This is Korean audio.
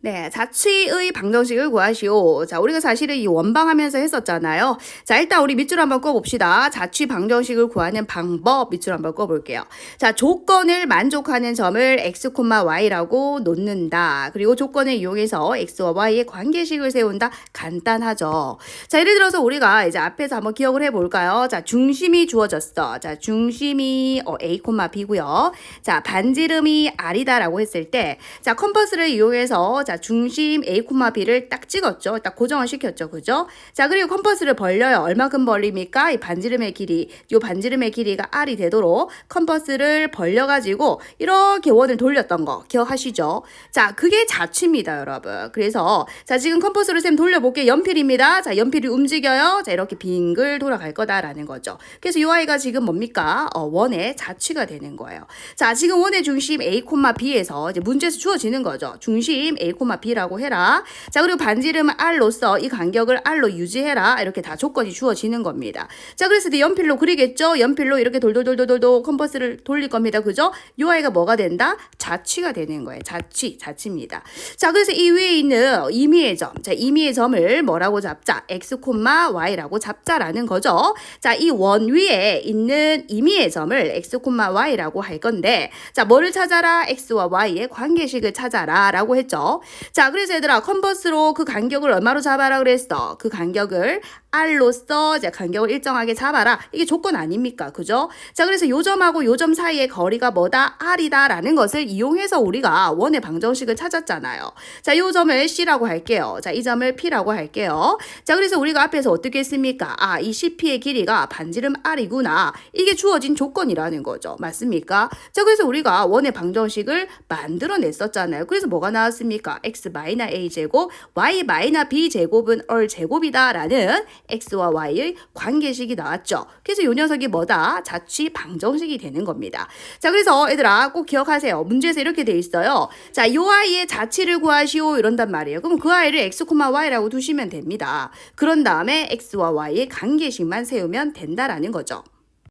네, 자취의 방정식을 구하시오. 자, 우리가 사실은 이 원방하면서 했었잖아요. 자, 일단 우리 밑줄 한번 꺼봅시다. 자취 방정식을 구하는 방법 밑줄 한번 꺼볼게요. 자, 조건을 만족하는 점을 x, y라고 놓는다. 그리고 조건을 이용해서 x와 y의 관계식을 세운다. 간단하죠. 자, 예를 들어서 우리가 이제 앞에서 한번 기억을 해볼까요? 자, 중심이 주어졌어. 자, 중심이 어, a, b고요. 자, 반지름이 r이다라고 했을 때, 자, 컴퍼스를 이용해서 자, 중심 A, B를 딱 찍었죠. 딱 고정을 시켰죠. 그죠? 자, 그리고 컴퍼스를 벌려요. 얼마큼 벌립니까? 이 반지름의 길이, 요 반지름의 길이가 R이 되도록 컴퍼스를 벌려가지고 이렇게 원을 돌렸던 거 기억하시죠? 자, 그게 자취입니다, 여러분. 그래서 자, 지금 컴퍼스를 쌤 돌려볼게요. 연필입니다. 자, 연필이 움직여요. 자, 이렇게 빙글 돌아갈 거다라는 거죠. 그래서 요 아이가 지금 뭡니까? 어, 원의 자취가 되는 거예요. 자, 지금 원의 중심 A, B에서 이제 문제에서 주어지는 거죠. 중심 A, B라고 해라. 자, 그리고 반지름 R로서 이 간격을 R로 유지해라. 이렇게 다 조건이 주어지는 겁니다. 자, 그래서 이제 연필로 그리겠죠? 연필로 이렇게 돌돌돌돌돌 컴퍼스를 돌릴 겁니다. 그죠? 요 아이가 뭐가 된다? 자취가 되는 거예요. 자취, 자취입니다. 자, 그래서 이 위에 있는 임의의 점. 자, 임의의 점을 뭐라고 잡자? x, y라고 잡자라는 거죠. 자, 이 원 위에 있는 임의의 점을 x, y라고 할 건데, 자, 뭐를 찾아라? x와 y의 관계식을 찾아라. 라고 했죠. 자, 그래서 얘들아, 컨버스로 그 간격을 얼마로 잡아라 그랬어? 그 간격을 R로서 이제 간격을 일정하게 잡아라. 이게 조건 아닙니까? 그죠? 자, 그래서 요 점하고 요점 사이의 거리가 뭐다? R이다 라는 것을 이용해서 우리가 원의 방정식을 찾았잖아요. 자, 요 점을 C라고 할게요. 자, 이 점을 P라고 할게요. 자, 그래서 우리가 앞에서 어떻게 했습니까? 아, 이 CP의 길이가 반지름 R이구나. 이게 주어진 조건이라는 거죠. 맞습니까? 자, 그래서 우리가 원의 방정식을 만들어냈었잖아요. 그래서 뭐가 나왔습니까? X A 제곱, Y B 제곱은 얼 제곱이다라는 X와 Y의 관계식이 나왔죠. 그래서 이 녀석이 뭐다? 자취 방정식이 되는 겁니다. 자, 그래서 얘들아 꼭 기억하세요. 문제에서 이렇게 돼 있어요. 자, 요 아이의 자취를 구하시오 이런단 말이에요. 그럼 그 아이를 X, Y라고 두시면 됩니다. 그런 다음에 X와 Y의 관계식만 세우면 된다라는 거죠.